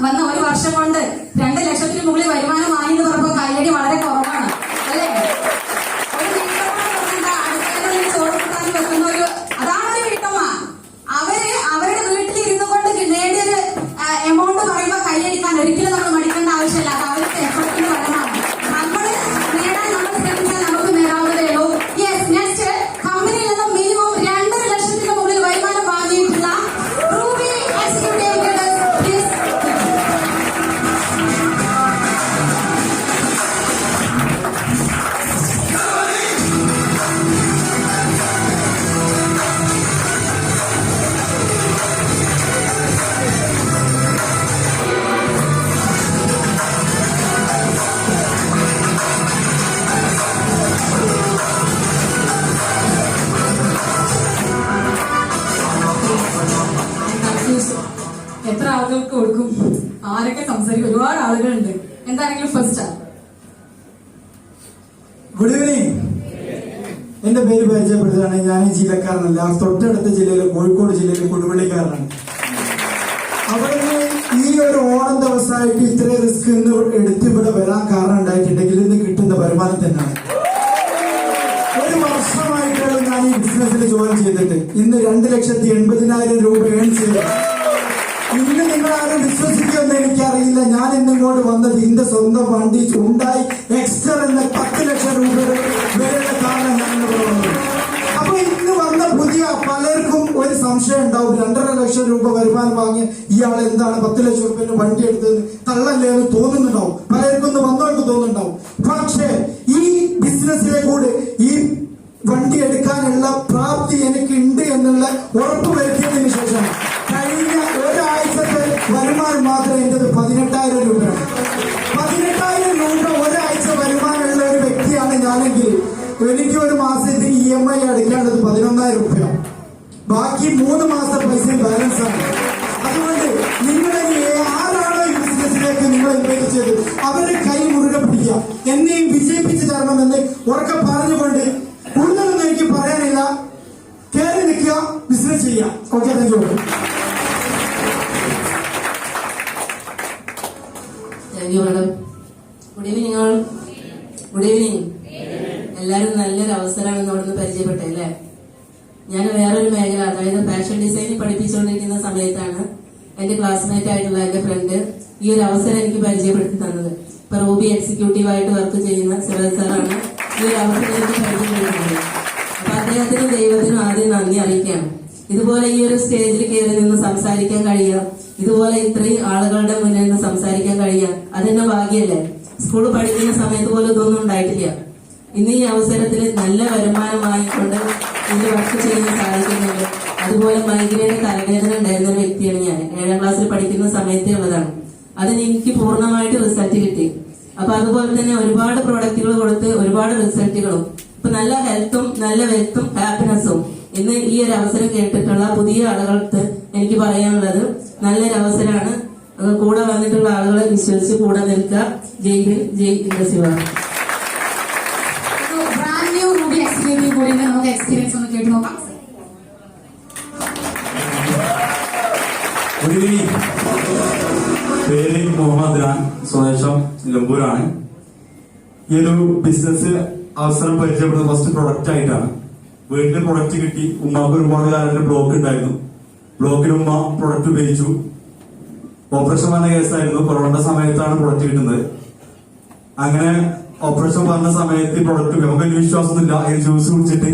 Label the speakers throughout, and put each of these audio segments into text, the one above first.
Speaker 1: വന്ന ഒരു വർഷം കൊണ്ട് ആളുകൾക്ക് കൊടുക്കും. ആരൊക്കെ സംസാരിക്കും? ഒരുപാട് ആളുകളുണ്ട്. എന്താണെങ്കിലും ഫസ്റ്റ്
Speaker 2: ഗുഡ് ഈവനിങ് എന്റെ പേര് പരിചയപ്പെടുത്തുകയാണ് ഞാൻ ഈ ജില്ലക്കാരനല്ല. തൊട്ടടുത്ത ജില്ലയിലെ കോഴിക്കോട് ജില്ലയിലെ കൊടുവള്ളിക്കാരനാണ്. അവിടെ ഈ ഒരു ഓണം ദിവസമായിട്ട് ഇത്രയും റിസ്ക് ഇന്ന് എടുത്ത് ഇവിടെ വരാൻ കാരണം ഉണ്ടായിട്ടുണ്ടെങ്കിൽ ഇന്ന് കിട്ടുന്ന വരുമാനം തന്നെയാണ്. ഒരു വർഷമായിട്ടാണ് ഞാൻ ഈ ബിസിനസ്സിൽ ജോയിൻ ചെയ്തിട്ട്. ഇന്ന് രണ്ട് ലക്ഷത്തി എൺപതിനായിരം രൂപ ഏൺ ചെയ്തു. ഇന്ന് നിങ്ങൾ ആരും വിശ്വസിക്കുമെന്ന് എനിക്കറിയില്ല. ഞാൻ ഇന്ന് ഇങ്ങോട്ട് വന്നത് എന്റെ സ്വന്തം വണ്ടി ഉണ്ടായി എക്സ്റ്റർ എന്ന പത്ത് ലക്ഷം രൂപ വിലയുടെ കാരണം ഞാൻ അപ്പൊ ഇന്ന് വന്ന പുതിയ പലർക്കും ഒരു സംശയം ഉണ്ടാവും. രണ്ടര ലക്ഷം രൂപ വരുമാനം വാങ്ങി ഇയാൾ എന്താണ് പത്ത് ലക്ഷം രൂപയുടെ വണ്ടി എടുത്തത് തള്ളല്ലേ എന്ന് തോന്നുന്നുണ്ടാവും. പലർക്കും ഒന്ന് വന്നവർക്ക് തോന്നുന്നുണ്ടാവും. പക്ഷേ ഈ ബിസിനസ്സിലെ കൂടെ ഈ വണ്ടി എടുക്കാനുള്ള പ്രാപ്തി എനിക്ക് ഉണ്ട് എന്നുള്ള ഉറപ്പ് വരുത്തിയതിനു ശേഷം കഴിഞ്ഞ ഒരാഴ്ചത്തെ വരുമാനം മാത്രം എന്റേത് പതിനെട്ടായിരം രൂപയാണ് പതിനെട്ടായിരം രൂപ ഒരാഴ്ച വരുമാനമുള്ള ഒരു വ്യക്തിയാണ് ഞാനെങ്കിൽ. എനിക്ക് ഒരു മാസത്തിന് ഇ എം ഐ അടയ്ക്കേണ്ടത് പതിനൊന്നായിരം രൂപയാണ് ബാക്കി മൂന്ന് മാസം പൈസ ബാലൻസ് ആണ്. അതുകൊണ്ട് നിങ്ങളെ ആരാണോ ഈ ബിസിനസ്സിലേക്ക് നിങ്ങൾ ഇൻവൈറ്റ് ചെയ്ത് അവരെ കൈ മുറുകെ പിടിക്കുക. എന്നെയും വിജയിപ്പിച്ചു തരണമെന്ന് ഉറക്കെ പറഞ്ഞുകൊണ്ട് കൂടുതലൊന്നും എനിക്ക് പറയാനില്ല. കയറി നിൽക്കുക. ബിസിനസ് ചെയ്യുക. Okay thank you
Speaker 3: thank you madam good evening all good evening എല്ലാവരും നല്ലൊരു അവസരമാണ് ഇവിടുന്ന് പരിചയപ്പെട്ടത് അല്ലേ? ഞാൻ വേറൊരു മേഖല അതായത് ഫാഷൻ ഡിസൈനിങ് പഠിപ്പിച്ചുകൊണ്ടിരിക്കുന്ന സമയത്താണ് എന്റെ ക്ലാസ്മേറ്റ് ആയിട്ടുള്ള എന്റെ ഫ്രണ്ട് ഈ ഒരു അവസരം എനിക്ക് പരിചയപ്പെടുത്തി തന്നത്. ഇപ്പൊ റൂബി എക്സിക്യൂട്ടീവ് ആയിട്ട് വർക്ക് ചെയ്യുന്ന സിവൽ സാറാണ് ഈ ഒരു അവസരം എനിക്ക് പരിചയപ്പെടുത്തുന്നത് അപ്പൊ അദ്ദേഹത്തിനും ദൈവത്തിനും ആദ്യം നന്ദി അറിയിക്കുകയാണ്. ഇതുപോലെ ഈ ഒരു സ്റ്റേജിൽ കയറി നിന്ന് സംസാരിക്കാൻ കഴിയുക ഇതുപോലെ ഇത്രയും ആളുകളുടെ മുന്നിൽ നിന്ന് സംസാരിക്കാൻ കഴിയുക അതെന്നെ ഭാഗ്യല്ലേ? സ്കൂൾ പഠിക്കുന്ന സമയത്ത് പോലും ഇതൊന്നും ഉണ്ടായിട്ടില്ല. ഇന്ന് ഈ അവസരത്തിൽ നല്ല വരുമാനമായിക്കൊണ്ട് ഇതിൽ വർക്ക് ചെയ്യാൻ സാധിക്കുന്നുണ്ട് അതുപോലെ മൈഗ്രൈന് തലവേദന ഉണ്ടായിരുന്ന ഒരു വ്യക്തിയാണ് ഞാൻ. ഏഴാം ക്ലാസ്സിൽ പഠിക്കുന്ന സമയത്തേ ഉള്ളതാണ്. അതിന് എനിക്ക് പൂർണമായിട്ട് റിസൾട്ട് കിട്ടി. അപ്പൊ അതുപോലെ തന്നെ ഒരുപാട് പ്രോഡക്റ്റുകൾ കൊടുത്ത് ഒരുപാട് റിസൾട്ടുകളും ഇപ്പൊ നല്ല ഹെൽത്തും നല്ല വെൽത്തും ഹാപ്പിനെസ്സും ഇന്ന് ഈ ഒരു അവസരം കേട്ടിട്ടുള്ള പുതിയ ആളുകൾക്ക് എനിക്ക് പറയാനുള്ളത് നല്ലൊരു അവസരമാണ് കൂടെ വന്നിട്ടുള്ള ആളുകളെ വിശ്വസിച്ച് കൂടെ നിൽക്കുക. Jai Hind Jai industry
Speaker 1: brand new ruby executive കൂടി ഉണ്ട്. നമുക്ക് എക്സ്പീരിയൻസ് ഒന്ന് കേട്ട് നോക്കാം.
Speaker 4: ഗുഡ് ഈവനിങ് പേര് മുഹമ്മദ് ഖാൻ സ്വദേശം നിലമ്പൂരാണ്. ഈ ഒരു ബിസിനസ് അവസരം പരിചയപ്പെടുന്ന ഫസ്റ്റ് പ്രൊഡക്റ്റ് ആയിട്ടാണ്. വീട്ടിൽ പ്രൊഡക്റ്റ് കിട്ടി. ഉമ്മാക്ക് ഒരുപാട് കാലത്ത് ബ്ലോക്ക് ഉണ്ടായിരുന്നു. ബ്ലോക്കിൽ ഉമ്മ പ്രൊഡക്റ്റ് ഉപയോഗിച്ചു. ഓപ്പറേഷൻ വന്ന കേസായിരുന്നു കൊറോണ സമയത്താണ് പ്രൊഡക്റ്റ് കിട്ടുന്നത്. അങ്ങനെ ഓപ്പറേഷൻ വന്ന സമയത്ത് പ്രൊഡക്റ്റ് നമുക്ക് വലിയ വിശ്വാസമൊന്നുമില്ല. ഈ ജ്യൂസ് കുടിച്ചിട്ട്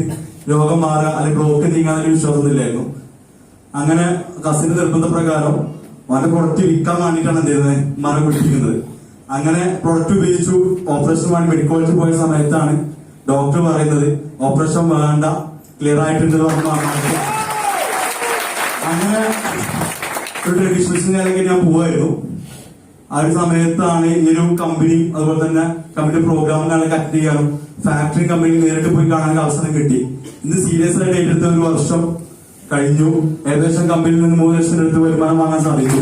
Speaker 4: രോഗം മാറുക അല്ലെങ്കിൽ ബ്ലോക്ക് നീങ്ങാൻ വലിയ വിശ്വാസമൊന്നുമില്ലായിരുന്നു. അങ്ങനെ കസിന്റെ നിർബന്ധപ്രകാരം അവന്റെ പ്രൊഡക്റ്റ് വിൽക്കാൻ വേണ്ടിയിട്ടാണ് എന്ത് ചെയ്യുന്നത്? മരം പിടിപ്പിക്കുന്നത് അങ്ങനെ പ്രൊഡക്റ്റ് ഉപയോഗിച്ചു. ഓപ്പറേഷൻ വേണ്ടി മെഡിക്കൽ കോളേജിൽ പോയ സമയത്താണ് ഡോക്ടർ പറയുന്നത് ഓപ്പറേഷൻ വേണ്ട ക്ലിയർ ആയിട്ടുണ്ട്. അങ്ങനെ ഒരു ഞാൻ പോവായിരുന്നു. ആ ഒരു സമയത്താണ് ഈ ഒരു കമ്പനി അതുപോലെ തന്നെ കമ്പനി പ്രോഗ്രാമുകളൊക്കെ അറ്റൻഡ് ചെയ്യാനും ഫാക്ടറി കമ്പനി നേരിട്ട് പോയി കാണാൻ അവസരം കിട്ടി. ഇന്ന് സീരിയസ് ആയിട്ട് ഏറ്റെടുത്ത ഒരു വർഷം കഴിഞ്ഞു. ഏകദേശം കമ്പനിയിൽ നിന്ന് മൂന്ന് ലക്ഷം അടുത്ത് വരുമാനം വാങ്ങാൻ സാധിച്ചു.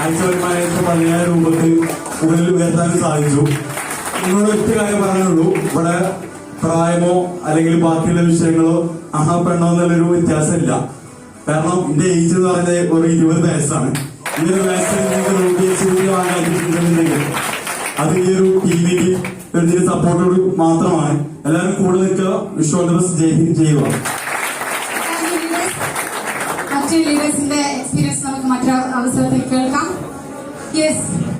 Speaker 4: ആഴ്ച വരുമാനം ഏകദേശം പതിനായിരം രൂപക്ക് കൂടുതൽ ഉയർത്താനും സാധിച്ചു. നിങ്ങളോട് ഒറ്റ കാര്യം പറയാനുള്ളൂ. ഇവിടെ പ്രായമോ അല്ലെങ്കിൽ ബാക്കിയുള്ള വിഷയങ്ങളോ ആഹാ പെണ്ണോ എന്നുള്ളൊരു വ്യത്യാസമില്ല. കാരണം എന്റെ ഏജ് എന്ന് പറയുന്നത് ഒരു ഇരുപത് വയസ്സാണ്. ഈ ഒരു വയസ്സിൽ നിങ്ങൾക്ക് വാങ്ങാതിട്ടുണ്ടെങ്കിൽ അത് ഈ ഒരു ടീമിന്റെ ഇതിന്റെ സപ്പോർട്ടോട് മാത്രമാണ്. എല്ലാവരും കൂടെ നിൽക്കുക. ചെയ്യുക ബെസ്റ്റ് ജയ് ഹിന്ദ്. ജയ് വാ
Speaker 1: ലീഡേഴ്സിന്റെ എക്സ്പീരിയൻസ് നമുക്ക് മറ്റൊരു അവസരത്തിൽ കേൾക്കാം. യെസ്